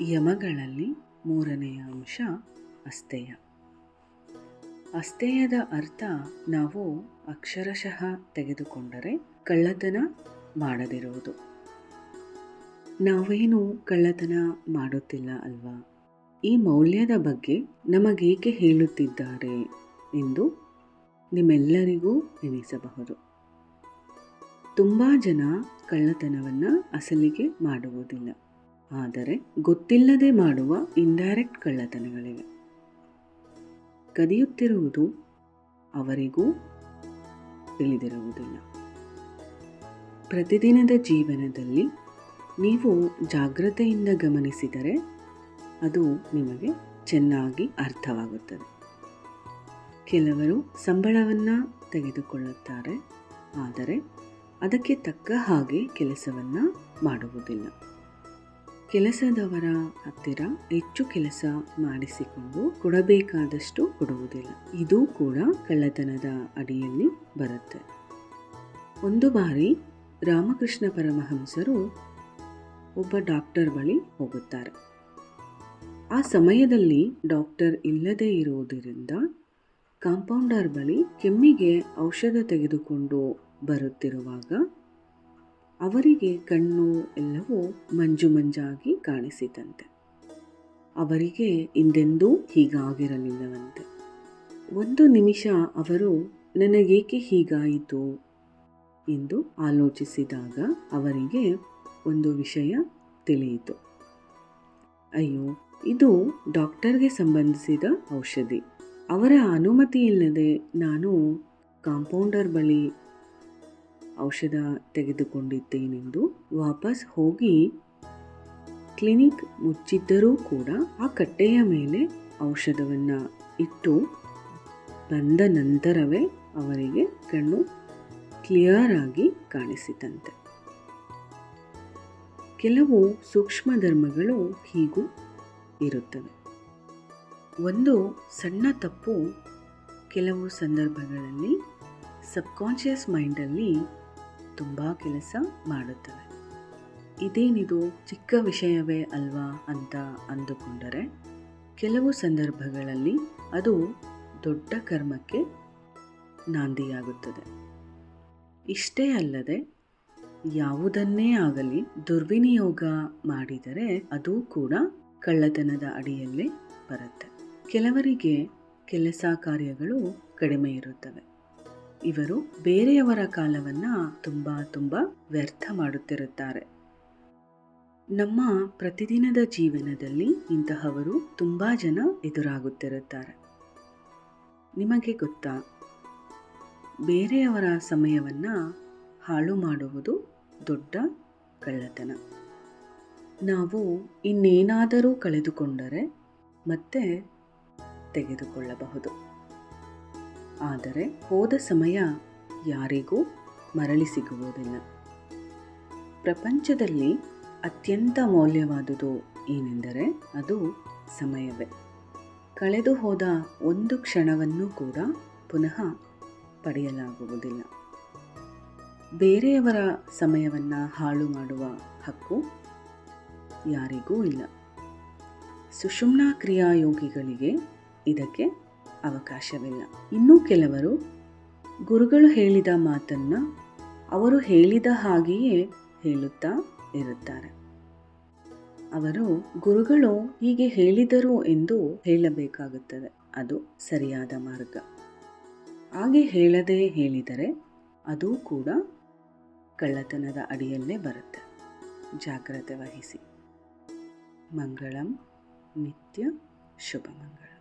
ಯಮಗಳಲ್ಲಿ ಮೂರನೆಯ ಅಂಶ ಅಸ್ಥೇಯ. ಅಸ್ಥೇಯದ ಅರ್ಥ ನಾವು ಅಕ್ಷರಶಃ ತೆಗೆದುಕೊಂಡರೆ ಕಳ್ಳತನ ಮಾಡದಿರುವುದು. ನಾವೇನು ಕಳ್ಳತನ ಮಾಡುತ್ತಿಲ್ಲ ಅಲ್ವಾ? ಈ ಮೌಲ್ಯದ ಬಗ್ಗೆ ನಮಗೇಕೆ ಹೇಳುತ್ತಿದ್ದಾರೆ ಎಂದು ನಿಮ್ಮೆಲ್ಲರಿಗೂ ಎನಿಸಬಹುದು ತುಂಬ ಜನ ಕಳ್ಳತನವನ್ನು ಅಸಲಿಗೆ ಮಾಡುವುದಿಲ್ಲ. ಆದರೆ ಗೊತ್ತಿಲ್ಲದೆ ಮಾಡುವ ಇಂಡೈರೆಕ್ಟ್ ಕಳ್ಳತನಗಳಿವೆ. ಕದಿಯುತ್ತಿರುವುದು ಅವರಿಗೂ ತಿಳಿದಿರುವುದಿಲ್ಲ. ಪ್ರತಿದಿನದ ಜೀವನದಲ್ಲಿ ನೀವು ಜಾಗ್ರತೆಯಿಂದ ಗಮನಿಸಿದರೆ ಅದು ನಿಮಗೆ ಚೆನ್ನಾಗಿ ಅರ್ಥವಾಗುತ್ತದೆ. ಕೆಲವರು ಸಂಬಳವನ್ನು ತೆಗೆದುಕೊಳ್ಳುತ್ತಾರೆ, ಆದರೆ ಅದಕ್ಕೆ ತಕ್ಕ ಹಾಗೆ ಕೆಲಸವನ್ನು ಮಾಡುವುದಿಲ್ಲ. ಕೆಲಸದವರ ಹತ್ತಿರ ಹೆಚ್ಚು ಕೆಲಸ ಮಾಡಿಸಿಕೊಂಡು ಕೊಡಬೇಕಾದಷ್ಟು ಕೊಡುವುದಿಲ್ಲ. ಇದು ಕೂಡ ಕಳ್ಳತನದ ಅಡಿಯಲ್ಲಿ ಬರುತ್ತೆ. ಒಂದು ಬಾರಿ ರಾಮಕೃಷ್ಣ ಪರಮಹಂಸರು ಒಬ್ಬ ಡಾಕ್ಟರ್ ಬಳಿ ಹೋಗುತ್ತಾರೆ. ಆ ಸಮಯದಲ್ಲಿ ಡಾಕ್ಟರ್ ಇಲ್ಲದೇ ಇರುವುದರಿಂದ ಕಾಂಪೌಂಡರ್ ಬಳಿ ಕೆಮ್ಮಿಗೆ ಔಷಧ ತೆಗೆದುಕೊಂಡು ಬರುತ್ತಿರುವಾಗ ಅವರಿಗೆ ಕಣ್ಣು ಎಲ್ಲವೂ ಮಂಜು ಮಂಜಾಗಿ ಕಾಣಿಸಿತಂತೆ ಅವರಿಗೆ ಹಿಂದೆಂದೂ ಹೀಗಾಗಿರಲಿಲ್ಲವಂತೆ. ಒಂದು ನಿಮಿಷ ಅವರು, ನನಗೇಕೆ ಹೀಗಾಯಿತು? ಎಂದು ಆಲೋಚಿಸಿದಾಗ ಅವರಿಗೆ ಒಂದು ವಿಷಯ ತಿಳಿಯಿತು. ಅಯ್ಯೋ, ಇದು ಡಾಕ್ಟರ್ಗೆ ಸಂಬಂಧಿಸಿದ ಔಷಧಿ. ಅವರ ಅನುಮತಿ ಇಲ್ಲದೆ ನಾನು ಕಾಂಪೌಂಡರ್ ಬಳಿ ಔಷಧ ತೆಗೆದುಕೊಂಡಿದ್ದೇನೆಂದು ವಾಪಸ್ ಹೋಗಿ ಕ್ಲಿನಿಕ್ ಮುಚ್ಚಿದ್ದರೂ ಕೂಡ ಆ ಕಟ್ಟೆಯ ಮೇಲೆ ಔಷಧವನ್ನು ಇಟ್ಟು ಬಂದ ನಂತರವೇ ಅವರಿಗೆ ಕಣ್ಣು ಕ್ಲಿಯರ್ ಆಗಿ ಕಾಣಿಸಿತಂತೆ. ಕೆಲವು ಸೂಕ್ಷ್ಮ ಧರ್ಮಗಳು ಹೀಗೂ ಇರುತ್ತವೆ. ಒಂದು ಸಣ್ಣ ತಪ್ಪು ಕೆಲವು ಸಂದರ್ಭಗಳಲ್ಲಿ ಸಬ್ಕಾನ್ಷಿಯಸ್ ಮೈಂಡಲ್ಲಿ ತುಂಬ ಕೆಲಸ ಮಾಡುತ್ತವೆ. ಇದೇನಿದು ಚಿಕ್ಕ ವಿಷಯವೇ ಅಲ್ವಾ ಅಂತ ಅಂದುಕೊಂಡರೆ, ಕೆಲವು ಸಂದರ್ಭಗಳಲ್ಲಿ ಅದು ದೊಡ್ಡ ಕರ್ಮಕ್ಕೆ ನಾಂದಿಯಾಗುತ್ತದೆ. ಇಷ್ಟೇ ಅಲ್ಲದೆ, ಯಾವುದನ್ನೇ ಆಗಲಿ ದುರ್ವಿನಿಯೋಗ ಮಾಡಿದರೆ ಅದು ಕೂಡ ಕಳ್ಳತನದ ಅಡಿಯಲ್ಲೇ ಬರುತ್ತೆ. ಕೆಲವರಿಗೆ ಕೆಲಸ ಕಾರ್ಯಗಳು ಕಡಿಮೆ ಇರುತ್ತವೆ. ಇವರು ಬೇರೆಯವರ ಕಾಲವನ್ನು ತುಂಬ ತುಂಬ ವ್ಯರ್ಥ ಮಾಡುತ್ತಿರುತ್ತಾರೆ. ನಮ್ಮ ಪ್ರತಿದಿನದ ಜೀವನದಲ್ಲಿ ಇಂತಹವರು ತುಂಬ ಜನ ಎದುರಾಗುತ್ತಿರುತ್ತಾರೆ. ನಿಮಗೆ ಗೊತ್ತಾ? ಬೇರೆಯವರ ಸಮಯವನ್ನು ಹಾಳು ಮಾಡುವುದು ದೊಡ್ಡ ಕಳ್ಳತನ. ನಾವು ಇನ್ನೇನಾದರೂ ಕಳೆದುಕೊಂಡರೆ ಮತ್ತೆ ತೆಗೆದುಕೊಳ್ಳಬಹುದು. ಆದರೆ ಹೋದ ಸಮಯ ಯಾರಿಗೂ ಮರಳಿ ಸಿಗುವುದಿಲ್ಲ. ಪ್ರಪಂಚದಲ್ಲಿ ಅತ್ಯಂತ ಮೌಲ್ಯವಾದುದು ಏನೆಂದರೆ ಅದು ಸಮಯವೇ. ಕಳೆದು ಹೋದ ಒಂದು ಕ್ಷಣವನ್ನು ಕೂಡ ಪುನಃ ಪಡೆಯಲಾಗುವುದಿಲ್ಲ. ಬೇರೆಯವರ ಸಮಯವನ್ನು ಹಾಳು ಮಾಡುವ ಹಕ್ಕು ಯಾರಿಗೂ ಇಲ್ಲ. ಸುಷುಮ್ನಾ ಕ್ರಿಯಾಯೋಗಿಗಳಿಗೆ ಇದಕ್ಕೆ ಅವಕಾಶವಿಲ್ಲ. ಇನ್ನೂ ಕೆಲವರು ಗುರುಗಳು ಹೇಳಿದ ಮಾತನ್ನು ಅವರು ಹೇಳಿದ ಹಾಗೆಯೇ ಹೇಳುತ್ತಾ ಇರುತ್ತಾರೆ. ಅವರು ಗುರುಗಳು ಹೀಗೆ ಹೇಳಿದರು ಎಂದು ಹೇಳಬೇಕಾಗುತ್ತದೆ. ಅದು ಸರಿಯಾದ ಮಾರ್ಗ. ಹಾಗೆ ಹೇಳದೆ ಹೇಳಿದರೆ ಅದು ಕೂಡ ಕಳ್ಳತನದ ಅಡಿಯಲ್ಲೇ ಬರುತ್ತೆ. ಜಾಗ್ರತೆ ವಹಿಸಿ. ಮಂಗಳಂ, ನಿತ್ಯ ಶುಭ ಮಂಗಳ